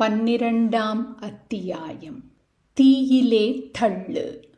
பன்னிரண்டாம் அத்தியாயம். தீயிலே தள்ளு.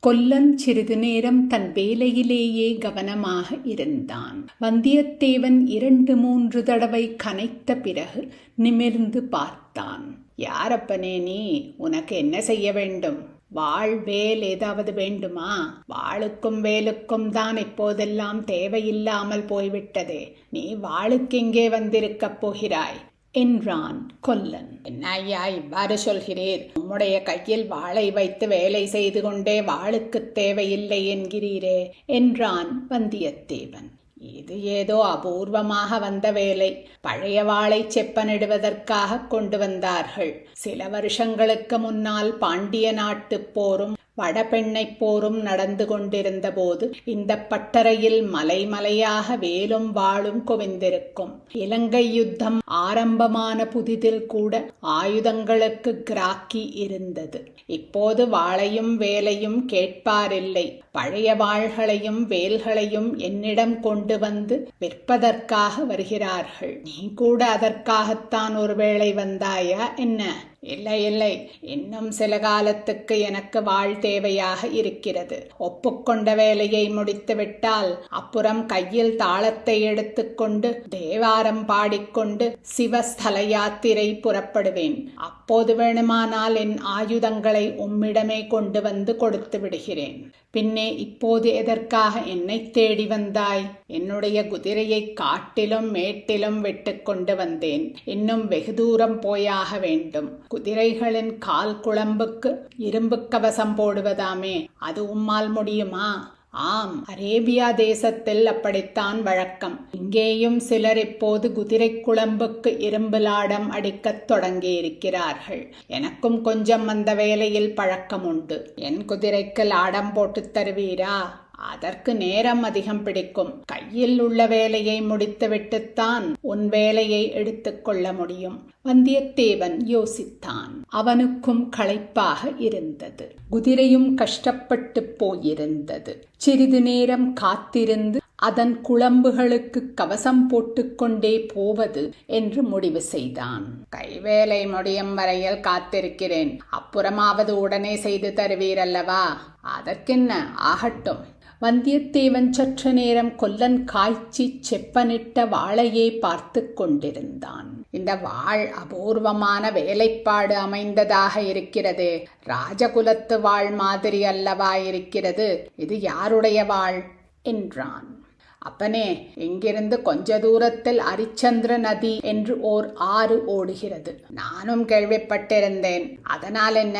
கொல்லன் சிறிது நேரம் தன் வேலையிலேயே கவனமாக இருந்தான். வந்தியத்தேவன் இரண்டு மூன்று தடவை கனைத்த பிறகு நிமிர்ந்து பார்த்தான். யாரப்பனே நீ? உனக்கு என்ன செய்ய வேண்டும்? வாழ் வேல் ஏதாவது வேண்டுமா? வாளுக்கும் வேலுக்கும் தான் இப்போதெல்லாம் தேவையில்லாமல் போய்விட்டதே. நீ வாளுக்கு இங்கே வந்திருக்கப் போகிறாய். என்றான் கொல்லன். ஐயா இவ்வாறு சொல்கிறீர்? உம்முடைய கையில் வாளை வைத்து வேலை செய்து கொண்டே வாளுக்கு தேவையில்லை என்கிறீரே என்றான் வந்தியத்தேவன். இது ஏதோ அபூர்வமாக வந்த வேலை. பழைய வாளை செப்பனிடுவதற்காக கொண்டு வந்தார்கள். சில வருஷங்களுக்கு முன்னால் பாண்டிய நாட்டுப் போரும் வடபெண்ணைப் போரும் நடந்து கொண்டிருந்தபோது இந்த பட்டறையில் மலைமலையாக வேலும் வாளும் குவிந்திருக்கும். இலங்கை யுத்தம் ஆரம்பமான புதிதில் கூட ஆயுதங்களுக்கு கிராக்கி இருந்தது. இப்போது வாளையும் வேலையும் கேட்பாரில்லை. பழைய வாள்களையும் வேல்களையும் என்னிடம் கொண்டு வந்து விற்பதற்காக வருகிறார்கள். நீ கூட அதற்காகத்தான் ஒருவேளை வந்தாயா? என்ன? இல்லை இல்லை. இன்னும் சில காலத்துக்கு எனக்கு வாழ் தேவையாக இருக்கிறது. ஒப்புக்கொண்ட வேலையை முடித்துவிட்டால் அப்புறம் கையில் தாளத்தை எடுத்துக்கொண்டு தேவாரம் பாடிக்கொண்டு சிவஸ்தல யாத்திரை புறப்படுவேன். அப்போது வேணுமானால் என் ஆயுதங்களை உம்மிடமே கொண்டு வந்து கொடுத்து விடுகிறேன். பின்னே இப்போது எதற்காக என்னை தேடி வந்தாய்? என்னுடைய குதிரையை காட்டிலும் மேட்டிலும் வெட்டுக்கொண்டு வந்தேன். இன்னும் வெகு தூரம் போயாக வேண்டும். குதிரைகளின் கால் குழம்புக்கு இரும்பு கவசம் போடுவதாமே. அது உம்மால் முடியுமா? ஆம் அரேபியா தேசத்தில் அப்படித்தான் வழக்கம். இங்கேயும் சிலர் இப்போது குதிரை குழம்புக்கு இரும்பு லாடம் அடிக்கத் தொடங்கியிருக்கிறார்கள். எனக்கும் கொஞ்சம் அந்த வேலையில் பழக்கம் உண்டு என் குதிரைக்கு லாடம் போட்டுத் தருவீரா? அதற்கு நேரம் அதிகம் பிடிக்கும். கையில் உள்ள வேலையை முடித்துவிட்டுத்தான் உன் வேலையை எடுத்துக்கொள்ள முடியும். வந்தியத்தேவன் யோசித்தான். அவனுக்கும் களைப்பாக இருந்தது. குதிரையும் கஷ்டப்பட்டு போயிருந்தது. சிறிது நேரம் காத்திருந்து அதன் குழம்புகளுக்கு கவசம் போட்டுக்கொண்டே போவது என்று முடிவு செய்தான். கைவேலை முடியும் வரையில் காத்திருக்கிறேன். அப்புறமாவது உடனே செய்து தருவீரல்லவா? அதற்கென்ன? ஆகட்டும். வந்தியத்தேவன் சற்று நேரம் கொல்லன் காய்ச்சி செப்பனிட்ட வாளையே பார்த்து கொண்டிருந்தான். இந்த வாழ் அபூர்வமான வேலைப்பாடு அமைந்ததாக இருக்கிறது. ராஜகுலத்து வாழ் மாதிரி அல்லவா இருக்கிறது? இது யாருடைய வாழ் என்றான். அப்பனே இங்கிருந்து கொஞ்ச தூரத்தில் அரிச்சந்திர நதி என்று ஓர் ஆறு ஓடுகிறது. நானும் கேள்விப்பட்டிருந்தேன். அதனால் என்ன?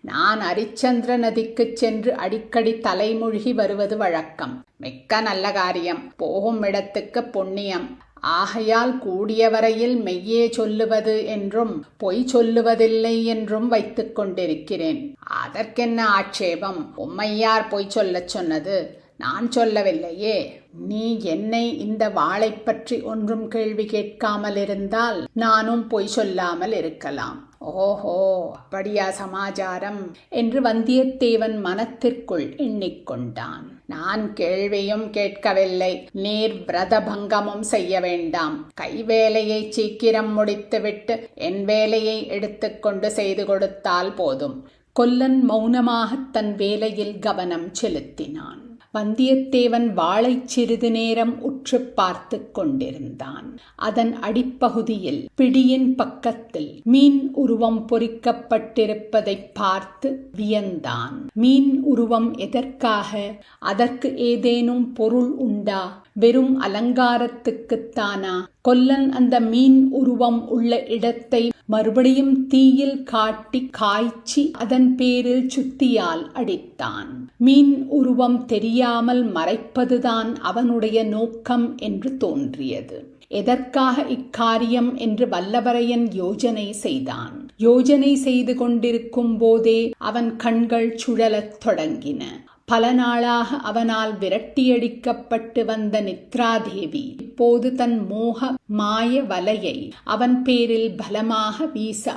நான் அரிச்சந்திர நதிக்கு சென்று அடிக்கடி தலைமொழிகி வருவது வழக்கம். மிக்க நல்ல காரியம். போகும் இடத்துக்கு புண்ணியம். ஆகையால் கூடிய வரையில் மெய்யே சொல்லுவது என்றும் பொய் சொல்லுவதில்லை என்றும் வைத்துக் கொண்டிருக்கிறேன். அதற்கென்ன ஆட்சேபம்? உம்மையார் பொய் சொல்லச் சொன்னது. நான் சொல்லவில்லையே. நீ என்னை இந்த வாளை பற்றி ஒன்றும் கேள்வி கேட்காமல் இருந்தால் நானும் பொய் சொல்லாமல் இருக்கலாம். ஓஹோ அப்படியா சமாச்சாரம்? என்று வந்தியத்தேவன் மனத்திற்குள் எண்ணிக்கொண்டான். நான் கேள்வியும் கேட்கவில்லை. நீர் விரதபங்கமும் செய்ய வேண்டாம். கைவேலையை சீக்கிரம் முடித்துவிட்டு என் வேலையை எடுத்துக்கொண்டு செய்து கொடுத்தால் போதும். கொல்லன் மௌனமாக தன் வேலையில் கவனம் செலுத்தினான். வந்தியத்தேவன் வாளைச் சிறிது நேரம் உற்று பார்த்து கொண்டிருந்தான். அதன் அடிப்பகுதியில் பிடியின் பக்கத்தில் மீன் உருவம் பொறிக்கப்பட்டிருப்பதை பார்த்து வியந்தான். மீன் உருவம் எதற்காக? அதற்கு ஏதேனும் பொருள் உண்டா? வெறும் அலங்காரத்துக்குத்தானா? கொல்லன் அந்த மீன் உருவம் உள்ள இடத்தை மறுபடியும் தீயில் காட்டி காய்ச்சி அதன் பேரில் சுத்தியால் அடித்தான். மீன் உருவம் தெரியாமல் மறைப்பதுதான் அவனுடைய நோக்கம் என்று தோன்றியது. எதற்காக இக்காரியம் என்று வல்லவரையன் யோஜனை செய்தான். யோஜனை செய்து கொண்டிருக்கும் போதே அவன் கண்கள் சுழலத் தொடங்கின. பல நாளாக அவனால் விரட்டியடிக்கப்பட்டு வந்த நித்ராதேவி இப்போது தன் மோக மாய வலையை அவன் பேரில் பலமாக வீச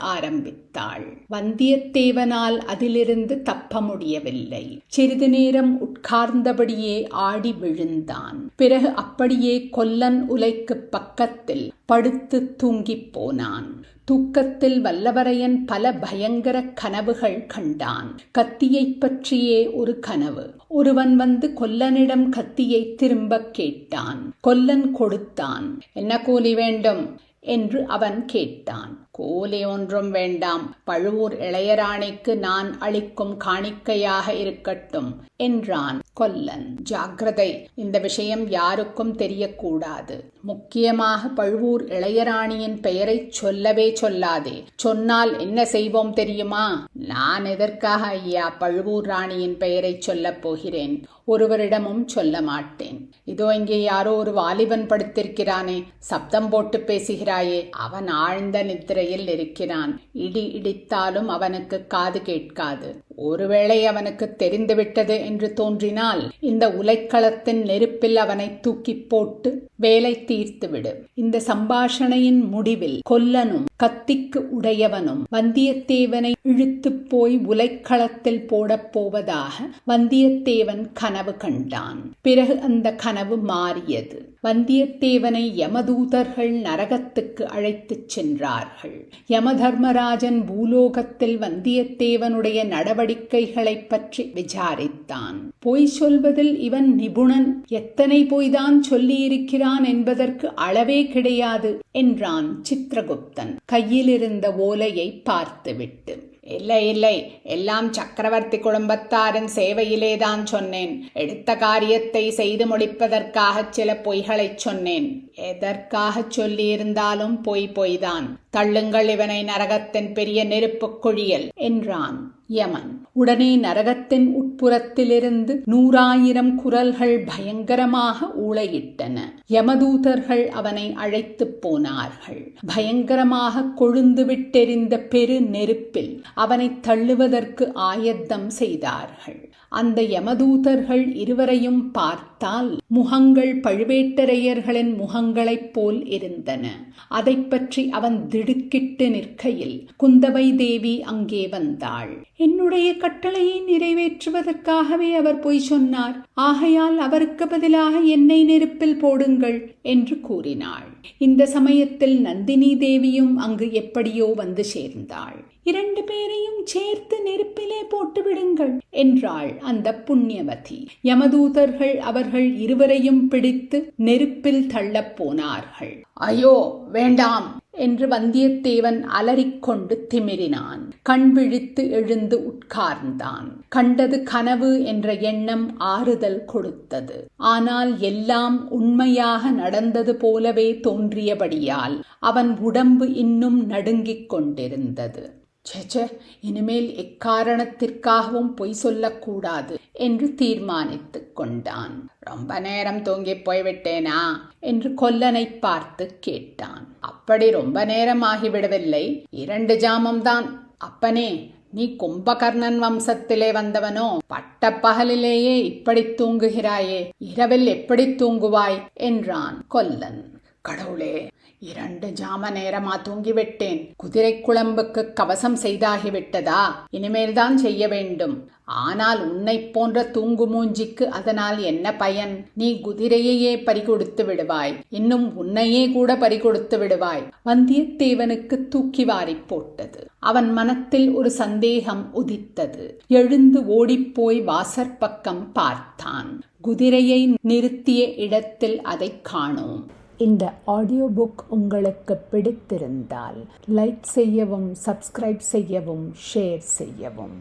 ஆரம்பித்தாள் வந்தியத்தேவனால் அதிலிருந்து தப்ப முடியவில்லை சிறிது நேரம் உட்கார்ந்தபடியே ஆடி விழுந்தான். பிறகு அப்படியே கொல்லன் உலைக்கு பக்கத்தில் படுத்து தூங்கிப் போனான். தூக்கத்தில் வல்லவரையன் பல பயங்கர கனவுகள் கண்டான். கத்தியைப் பற்றியே ஒரு கனவு. ஒருவன் வந்து கொல்லனிடம் கத்தியை திரும்பக் கேட்டான். கொல்லன் கொடுத்தான். என்ன கூலி வேண்டும்? என்று அவன் கேட்டான். கோலை ஒன்றும் வேண்டாம். பழுவூர் இளையராணிக்கு நான் அளிக்கும் காணிக்கையாக இருக்கட்டும் என்றான் கொல்லன். ஜாக்கிரதை. இந்த விஷயம் யாருக்கும் தெரியக்கூடாது. முக்கியமாக பழுவூர் இளையராணியின் பெயரை சொல்லவே சொல்லாதே. சொன்னால் என்ன செய்வோம் தெரியுமா? நான் எதற்காக ஐயா பழுவூர் ராணியின் பெயரை சொல்லப் போகிறேன்? ஒருவரிடமும் சொல்ல மாட்டேன். இதோ இங்கே யாரோ ஒரு வாலிபன் படுத்திருக்கிறானே சப்தம் போட்டு பேசுகிறாயே. அவன் ஆழ்ந்த நித்திரையில் இருக்கிறான். இடி இடித்தாலும் அவனுக்கு காது கேட்காது. ஒருவேளை அவனுக்கு தெரிந்துவிட்டது என்று தோன்றினால் இந்த உலைக்களத்தின் நெருப்பில் அவனை தூக்கி போட்டு வேலை தீர்த்துவிடு. இந்த சம்பாஷணையின் முடிவில் கொல்லனும் கத்திக்கு உடையவனும் வந்தியத்தேவனை இழுத்து போய் உலைக்களத்தில் போடப் போவதாக வந்தியத்தேவன் கனவு கண்டான். பிறகு அந்த கனவு மாறியது. வந்தியத்தேவனை யமதூதர்கள் நரகத்துக்கு அழைத்துச் சென்றார்கள். யமதர்மராஜன் பூலோகத்தில் வந்தியத்தேவனுடைய நடவடிக்கைகளைப் பற்றி விசாரித்தான். பொய் சொல்வதில் இவன் நிபுணன். எத்தனை பொய்தான் சொல்லியிருக்கிறான் என்பதற்கு அளவே கிடையாது என்றான் சித்திரகுப்தன். கையிலிருந்த ஓலையை பார்த்துவிட்டு. இல்லை இல்லை. எல்லாம் சக்கரவர்த்தி குடும்பத்தாரின் சேவையிலேதான் சொன்னேன். எடுத்த காரியத்தை செய்து முடிப்பதற்காக சில பொய்களைச் சொன்னேன். எதற்காக சொல்லியிருந்தாலும் பொய் பொய்தான். தள்ளுங்கள் இவனை நரகத்தின் பெரிய நெருப்புக் குழியல் என்றான் யமன். உடனே நரகத்தின் உட்புறத்திலிருந்து நூறாயிரம் குரல்கள் பயங்கரமாக ஊளையிட்டன. யமதூதர்கள் அவனை அழைத்துப் போனார்கள். பயங்கரமாக கொழுந்து விட்டெறிந்த பெரு நெருப்பில் அவனை தள்ளுவதற்கு ஆயத்தம் செய்தார்கள். அந்த யமதூதர்கள் இருவரையும் பார்த்தால் முகங்கள் பழுவேட்டரையர்களின் முகங்களைப் போல் இருந்தன. அதை பற்றி அவன் திடுக்கிட்டு நிற்கையில் குந்தவை தேவி அங்கே வந்தாள். என்னுடைய கட்டளையை நிறைவேற்றுவதற்காகவே அவர் பொய் சொன்னார். ஆகையால் அவருக்கு பதிலாக என்னை நெருப்பில் போடுங்கள் என்று கூறினாள். இந்த சமயத்தில் நந்தினி தேவியும் அங்கு எப்படியோ வந்து சேர்ந்தாள். இரண்டு பேரையும் சேர்த்து நெருப்பிலே போட்டு விடுங்கள் என்றாள் அந்த புண்ணியவதி. யமதூதர்கள் அவர்கள் இருவரையும் பிடித்து நெருப்பில் தள்ளப் போனார்கள். ஐயோ வேண்டாம் என்று வந்தியத்தேவன் அலறிக்கொண்டு திமிரினான். கண் விழித்து எழுந்து உட்கார்ந்தான். கண்டது கனவு என்ற எண்ணம் ஆறுதல் கொடுத்தது. ஆனால் எல்லாம் உண்மையாக நடந்தது போலவே தோன்றியபடியால் அவன் உடம்பு இன்னும் நடுங்கிக் கொண்டிருந்தது. சேச்சே இனிமேல் எக்காரணத்திற்காகவும் பொய் சொல்லக்கூடாது என்று தீர்மானித்துக் கொண்டான். ரொம்ப நேரம் தூங்கிப் போய்விட்டேனா? என்று கொல்லனை பார்த்து கேட்டான். அப்படி ரொம்ப நேரம் ஆகிவிடவில்லை இரண்டு ஜாமம்தான். அப்பனே நீ கும்பகர்ணன் வம்சத்திலே வந்தவனோ? பட்ட பகலிலேயே இப்படி தூங்குகிறாயே. இரவில் எப்படி தூங்குவாய்? என்றான் கொல்லன். கடவுளே இரண்டு ஜாம நேரமா தூங்கிவிட்டேன். குதிரை குழம்புக்கு கவசம் செய்தாகிவிட்டதா? இனிமேல்தான் செய்ய வேண்டும். ஆனால் உன்னை போன்ற தூங்கு மூஞ்சிக்கு அதனால் என்ன பயன்? நீ குதிரையையே பறிகொடுத்து விடுவாய். இன்னும் உன்னையே கூட பறிகொடுத்து விடுவாய். வந்தியத்தேவனுக்கு தூக்கி வாரி போட்டது. அவன் மனத்தில் ஒரு சந்தேகம் உதித்தது. எழுந்து ஓடிப்போய் வாசற்பக்கம் பார்த்தான். குதிரையை நிறுத்திய இடத்தில் அதை காணோம். இந்த ஆடியோ புக் உங்களுக்கு பிடித்திருந்தால் லைக் செய்யவும் சப்ஸ்கிரைப் செய்யவும் ஷேர் செய்யவும்.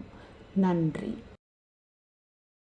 நன்றி.